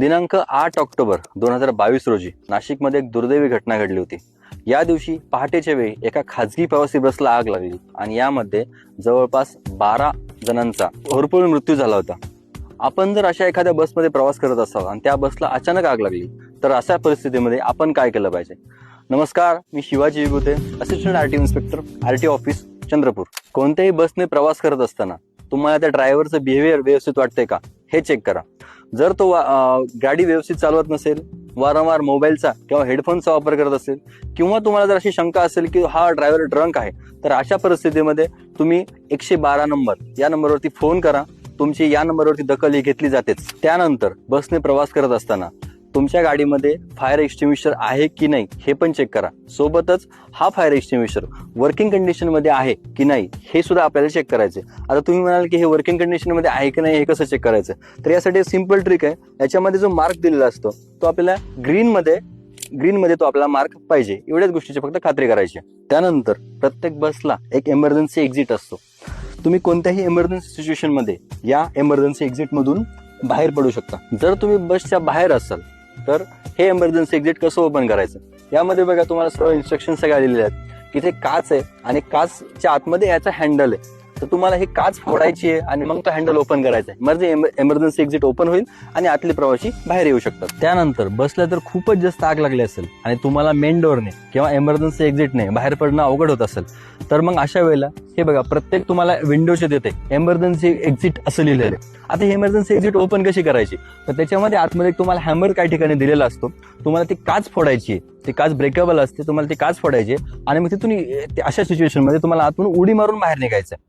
दिनांक आठ ऑक्टोबर दोन हजार बावीस रोजी नाशिकमध्ये एक दुर्दैवी घटना घडली होती. या दिवशी पहाटेच्या वेळी एका खाजगी प्रवासी बसला आग लागली आणि यामध्ये जवळपास बारा जणांचा भरपूर मृत्यू झाला होता. आपण जर अशा एखाद्या बसमध्ये प्रवास करत असाल आणि त्या बसला अचानक आग लागली तर अशा परिस्थितीमध्ये आपण काय केलं पाहिजे? नमस्कार मी Shivaji Vibhute assistant R T inspector R T office Chandrapur. कोणत्याही बसने प्रवास करत असताना तुम्हाला त्या ड्रायव्हरचं बिहेवियर व्यवस्थित वाटतंय का? हे चेक करा. जर तो वा- गाडी व्यवस्थित चालवत नसेल वारंवार मोबाईलचा किंवा हेडफोनचा वापर करत असेल किंवा तुम्हाला जर अशी शंका असेल की हा ड्रायव्हर ड्रंक आहे तर अशा परिस्थितीमध्ये तुम्ही एकशे बारा नंबर या नंबरवरती फोन करा. तुमची या नंबरवरती दखल ही घेतली जातेच. त्यानंतर बसने प्रवास करत असताना तुमच्या गाडीमध्ये फायर एक्सटिंग्विशर आहे की नाही हे पण चेक करा. सोबतच हा फायर एक्स्टिंग्विशर वर्किंग कंडिशनमध्ये आहे की नाही हे सुद्धा आपल्याला चेक करायचे आता तुम्ही म्हणाल की हे वर्किंग कंडिशनमध्ये आहे की नाही हे कसं चेक करायचं? तर यासाठी सिंपल ट्रिक आहे. याच्यामध्ये जो मार्क दिलेला असतो तो आपल्याला ग्रीनमध्ये ग्रीनमध्ये तो आपला मार्क पाहिजे. एवढ्याच गोष्टीची फक्त खात्री करायची त्यानंतर प्रत्येक बसला एक एमर्जन्सी एक्झिट असतो. तुम्ही कोणत्याही एमर्जन्सी सिच्युएशनमध्ये या एमर्जन्सी एक्झिटमधून बाहेर पडू शकता. जर तुम्ही बसच्या बाहेर असाल तर हे एमर्जन्सी एक्झिट कसं ओपन करायचं? यामध्ये बघा तुम्हाला सर्व इन्स्ट्रक्शन सगळ्या दिलेल्या आहेत. की ते काच आहे आणि काचच्या आतमध्ये याचा हँडल आहे. तर तुम्हाला हे काच फोडायची आहे आणि मग तो हँडल ओपन करायचा आहे. म्हणजे एमर्जन्सी एक्झिट ओपन होईल आणि आतले प्रवासी बाहेर येऊ शकतात. त्यानंतर बसला तर खूपच जास्त आग लागली असेल आणि तुम्हाला मेन डोअरने किंवा एमर्जन्सी एक्झिटने बाहेर पडणं अवघड होत असेल. तर मग अशा वेळेला हे बघा प्रत्येक तुम्हाला विंडोचे देते एमर्जन्सी एक्झिट असं लिहिलेलं आहे. आता ही एमर्जन्सी एक्झिट ओपन कशी करायची? तर त्याच्यामध्ये आतमध्ये तुम्हाला हॅमर काही ठिकाणी दिलेला असतो. तुम्हाला ती काच फोडायची आहे. ती काच ब्रेकेबल असते तुम्हाला ती काच फोडायची आहे. आणि मग तिथून ते अशा सिच्युएशनमध्ये तुम्हाला आतून उडी मारून बाहेर निघायचं आहे.